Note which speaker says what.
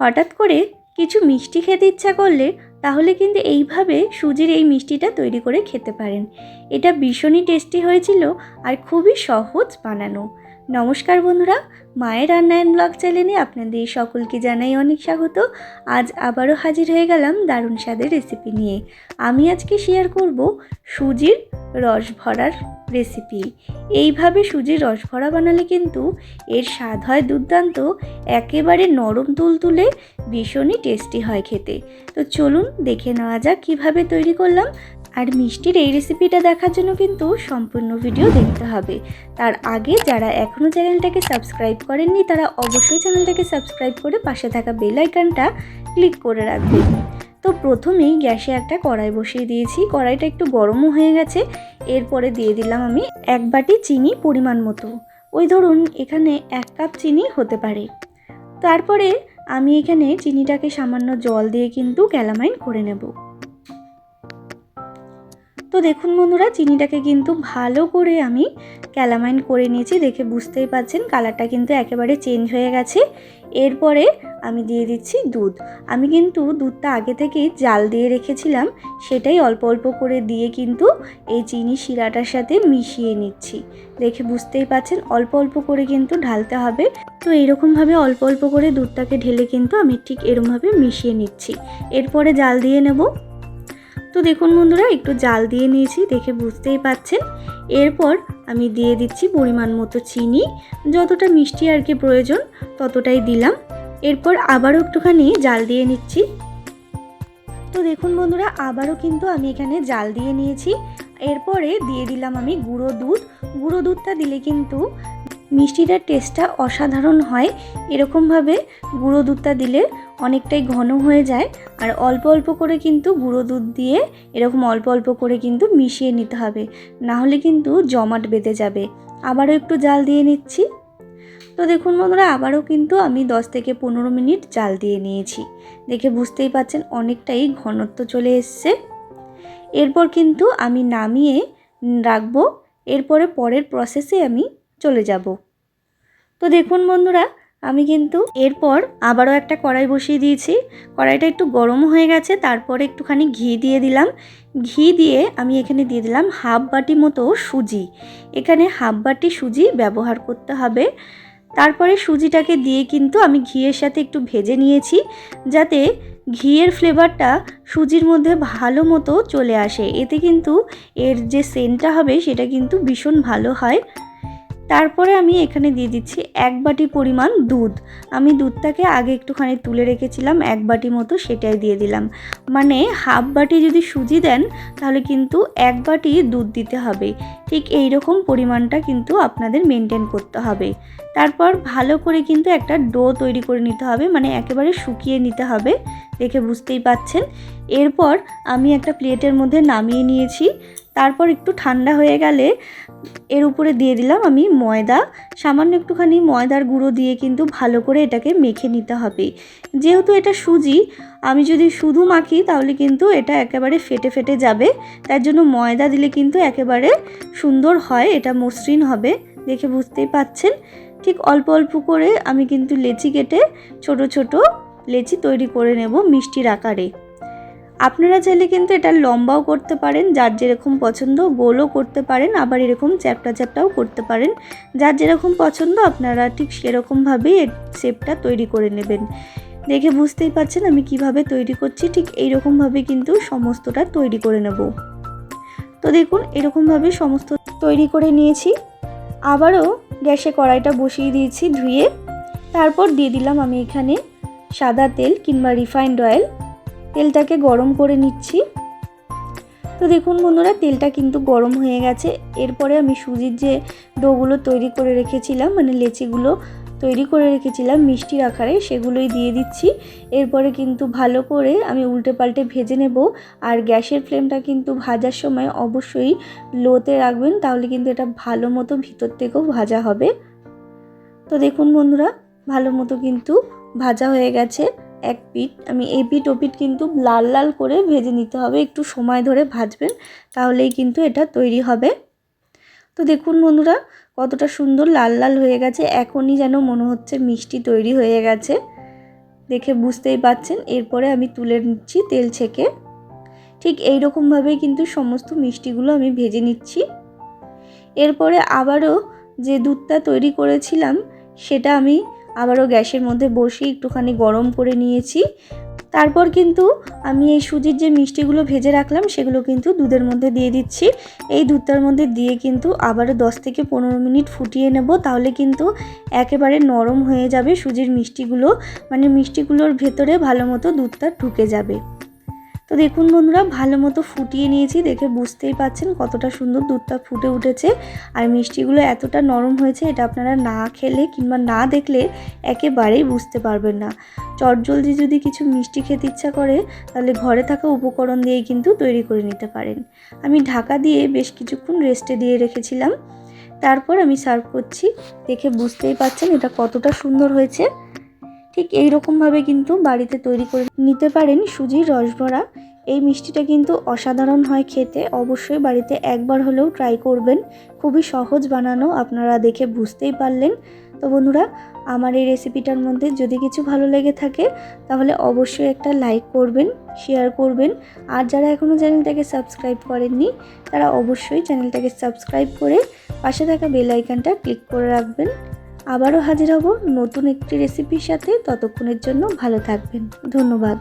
Speaker 1: হঠাৎ করে কিছু মিষ্টি খেতে ইচ্ছা করলে তাহলে কিন্তু এইভাবে সুজির এই মিষ্টিটা তৈরি করে খেতে পারেন। এটা ভীষণই টেস্টি হয়েছিল আর খুবই সহজ বানানো। নমস্কার বন্ধুরা, মায়ের রান্নায়ন ব্লগ চ্যানেলে আপনাদের সকলকে জানাই অনেক স্বাগত। আজ আবারও হাজির হয়ে গেলাম দারুণ স্বাদের রেসিপি নিয়ে। আমি আজকে শেয়ার করব সুজির রস ভরার রেসিপি এইভাবে সুজির রস ভরা বানালে কিন্তু এর স্বাদ হয় দুর্দান্ত, একেবারে নরম তুলতুলে, ভীষণই টেস্টি হয় খেতে। তো চলুন দেখে নেওয়া যাক কীভাবে তৈরি করলাম আর মিষ্টির এই রেসিপিটা দেখার জন্য কিন্তু সম্পূর্ণ ভিডিও দেখতে হবে। তার আগে যারা এখনও চ্যানেলটাকে সাবস্ক্রাইব করেননি, তারা অবশ্যই চ্যানেলটাকে সাবস্ক্রাইব করে পাশে থাকা বেল আইকনটা ক্লিক করে রাখবেন তো প্রথমেই গ্যাসে একটা কড়াই বসিয়ে দিয়েছি। কড়াইটা একটু গরমও হয়ে গেছে। এরপরে দিয়ে দিলাম আমি এক বাটি চিনি পরিমাণ মতো। ওই ধরুন এখানে এক কাপ চিনি হতে পারে। তারপরে আমি এখানে চিনিটাকে সামান্য জল দিয়ে কিন্তু ক্যালামাইন করে নেব। দেখুন বন্ধুরা, চিনিটাকে কিন্তু ভালো করে আমি ক্যালামাইন করে নিয়েছি। দেখে বুঝতেই পাচ্ছেন, কালারটা কিন্তু একেবারে চেঞ্জ হয়ে গেছে। এরপরে আমি দিয়ে দিচ্ছি দুধ। আমি কিন্তু দুধটা আগে থেকেই জাল দিয়ে রেখেছিলাম, সেটাই অল্প অল্প করে দিয়ে কিন্তু এই চিনি শিরাটার সাথে মিশিয়ে নিচ্ছি। দেখে বুঝতেই পাচ্ছেন, অল্প অল্প করে কিন্তু ঢালতে হবে। তো এরকমভাবে অল্প অল্প করে দুধটাকে ঢেলে কিন্তু আমি ঠিক এরমভাবে মিশিয়ে নিচ্ছি। এরপরে জাল দিয়ে নেব। তো দেখুন বন্ধুরা, একটু জাল দিয়ে নিয়েছি, দেখে বুঝতেই পাচ্ছেন। এরপর আমি দিয়ে দিচ্ছি পরিমাণ মতো চিনি, যতটা মিষ্টি আর কি প্রয়োজন ততটাই দিলাম। এরপর আবারও একটুখানি জাল দিয়ে নিচ্ছি। তো দেখুন বন্ধুরা, আবারও কিন্তু আমি এখানে জাল দিয়ে নিয়েছি। এরপরে দিয়ে দিলাম আমি গুঁড়ো দুধ। গুঁড়ো দুধটা দিলে কিন্তু মিষ্টিটার টেস্টটা অসাধারণ হয়। এরকমভাবে গুঁড়ো দুধটা দিলে অনেকটাই ঘন হয়ে যায়। আর অল্প অল্প করে কিন্তু গুঁড়ো দুধ দিয়ে এরকম অল্প অল্প করে কিন্তু মিশিয়ে নিতে হবে। না হলে কিন্তু জমাট বেঁধে যাবে। আবারও একটু জাল দিয়ে নিচ্ছি। তো দেখুন বন্ধুরা, আবারও কিন্তু আমি 10 থেকে পনেরো মিনিট জাল দিয়ে নিয়েছি। দেখে বুঝতেই পাচ্ছেন অনেকটাই ঘনত্ব চলে এসছে। এরপর কিন্তু আমি নামিয়ে রাখব। এরপরে পরের প্রসেসে আমি চলে যাব। তো দেখুন বন্ধুরা, আমি কিন্তু এরপর আবারও একটা কড়াই বসিয়ে দিয়েছি। কড়াইটা একটু গরম হয়ে গেছে, তারপরে একটুখানি ঘি দিয়ে দিলাম। ঘি দিয়ে আমি এখানে দিয়ে দিলাম হাফ বাটি মতো সুজি। এখানে হাফ বাটি সুজি ব্যবহার করতে হবে। তারপরে সুজিটাকে দিয়ে কিন্তু আমি ঘিয়ের সাথে একটু ভেজে নিয়েছি, যাতে ঘিয়ের ফ্লেভারটা সুজির মধ্যে ভালো মতো চলে আসে। এতে কিন্তু এর যে সেন্টটা হবে, সেটা কিন্তু ভীষণ ভালো হয়। তারপরে আমি এখানে দিয়ে দিচ্ছি এক বাটি পরিমাণ দুধ। আমি দুধটাকে আগে একটুখানি তুলে রেখেছিলাম, এক বাটি মতো সেটাই দিয়ে দিলাম। মানে হাফ বাটি যদি সুজি দেন, তাহলে কিন্তু এক বাটি দুধ দিতে হবে। ঠিক এই রকম পরিমাণটা কিন্তু আপনাদের মেনটেন করতে হবে। তারপর ভালো করে কিন্তু একটা ডো তৈরি করে নিতে হবে মানে একেবারে শুকিয়ে নিতে হবে, দেখে বুঝতেই পাচ্ছেন। এরপর আমি একটা প্লেটের মধ্যে নামিয়ে নিয়েছি। তারপর একটু ঠান্ডা হয়ে গেলে এর উপরে দিয়ে দিলাম আমি ময়দা। সামান্য একটুখানি ময়দার গুঁড়ো দিয়ে কিন্তু ভালো করে এটাকে মেখে নিতে হবে। যেহেতু এটা সুজি, আমি যদি শুধু মাখি তাহলে কিন্তু এটা একেবারে ফেটে ফেটে যাবে। তার জন্য ময়দা দিলে কিন্তু একেবারে সুন্দর হয়, এটা মসৃণ হবে, দেখে বুঝতেই পাচ্ছেন। ঠিক অল্প অল্প করে আমি কিন্তু লেচি কেটে ছোট ছোট লেচি তৈরি করে নেব মিষ্টির আকারে। আপনারা চাইলে কিন্তু এটা লম্বাও করতে পারেন, যার যেরকম পছন্দ গোলও করতে পারেন, আবার এরকম চ্যাপটা চ্যাপটাও করতে পারেন। যার যেরকম পছন্দ আপনারা ঠিক সেরকমভাবেই এর শেপটা তৈরি করে নেবেন। দেখে বুঝতেই পারছেন আমি কীভাবে তৈরি করছি, ঠিক এইরকমভাবে কিন্তু সমস্তটা তৈরি করে নেব। তো দেখুন, এরকমভাবে সমস্ত তৈরি করে নিয়েছি। আবারও গ্যাসে কড়াইটা বসিয়ে দিয়েছি ধুয়ে। তারপর দিয়ে দিলাম আমি এখানে সাদা তেল কিংবা রিফাইন্ড অয়েল। তেলটাকে গরম করে নিচ্ছি। তো দেখুন বন্ধুরা, তেলটা কিন্তু গরম হয়ে গেছে। এরপরে আমি সুজির যে ডোগুলো তৈরি করে রেখেছিলাম মানে লেচিগুলো তৈরি করে রেখেছিলাম মিষ্টির আকারে, সেগুলোই দিয়ে দিচ্ছি। এরপরে কিন্তু ভালো করে আমি উল্টে পাল্টে ভেজে নেব। আর গ্যাসের ফ্লেমটা কিন্তু ভাজার সময় অবশ্যই লোতে রাখবেন, তাহলে কিন্তু এটা ভালো মতো ভিতর থেকেও ভাজা হবে। তো দেখুন বন্ধুরা, ভালো মতো কিন্তু ভাজা হয়ে গেছে। এক পিঠ, আমি এই পিঠ, ও পিঠ কিন্তু লাল লাল করে ভেজে নিতে হবে, একটু সময় ধরে ভাজবেন, তাহলেই কিন্তু এটা তৈরি হবে। তো দেখুন বন্ধুরা, কতটা সুন্দর লাল লাল হয়ে গেছে, এখনই যেন মনে হচ্ছে মিষ্টি তৈরি হয়ে গেছে। দেখে বুঝতেই পাচ্ছেন, এরপরে আমি তুলে নিচ্ছি তেল ছেঁকে। ঠিক এই রকমভাবেই কিন্তু সমস্ত মিষ্টিগুলো আমি ভেজে নিচ্ছি। এরপরে আবারও যে দুধটা তৈরি করেছিলাম, সেটা আমি আবারও গ্যাসের মধ্যে বসে একটুখানি গরম করে নিয়েছি। তারপর কিন্তু আমি এই সুজির যে মিষ্টিগুলো ভেজে রাখলাম, সেগুলো কিন্তু দুধের মধ্যে দিয়ে দিচ্ছি। এই দুধটার মধ্যে দিয়ে কিন্তু আবারও দশ থেকে পনেরো মিনিট ফুটিয়ে নেব, তাহলে কিন্তু একেবারে নরম হয়ে যাবে সুজির মিষ্টিগুলো। মানে মিষ্টিগুলোর ভেতরে ভালো মতো দুধটা ঢুকে যাবে। তো দেখুন বন্ধুরা, ভালো মতো ফুটিয়ে নিয়েছি। দেখে বুঝতেই পাচ্ছেন কতটা সুন্দর দুধটা ফুটে উঠেছে। আর মিষ্টিগুলো এতটা নরম হয়েছে, এটা আপনারা না খেলে কিংবা না দেখলে একেবারেই বুঝতে পারবেন না। চটজলদি যদি কিছু মিষ্টি খেতে ইচ্ছা করে, তাহলে ঘরে থাকা উপকরণ দিয়েই কিন্তু তৈরি করে নিতে পারেন। আমি ঢাকা দিয়ে বেশ কিছুক্ষণ রেস্টে দিয়ে রেখেছিলাম। তারপর আমি সার্ভ করছি। দেখে বুঝতেই পাচ্ছেন এটা কতটা সুন্দর হয়েছে। ঠিক এই রকমভাবে কিন্তু বাড়িতে তৈরি করে নিতে পারেন সুজির রসভরা এই মিষ্টিটা কিন্তু অসাধারণ হয় খেতে। অবশ্যই বাড়িতে একবার হলেও ট্রাই করবেন। খুবই সহজ বানানো, আপনারা দেখে বুঝতেই পারলেন। তো বন্ধুরা, আমার এই রেসিপিটার মধ্যে যদি কিছু ভালো লেগে থাকে, তাহলে অবশ্যই একটা লাইক করবেন শেয়ার করবেন। আর যারা এখনও চ্যানেলটাকে সাবস্ক্রাইব করেননি, তারা অবশ্যই চ্যানেলটাকে সাবস্ক্রাইব করে পাশে থাকা বেল আইকনটা ক্লিক করে রাখবেন। আবারও হাজির হব নতুন একটি রেসিপির সাথে। ততক্ষণের জন্য ভালো থাকবেন। ধন্যবাদ।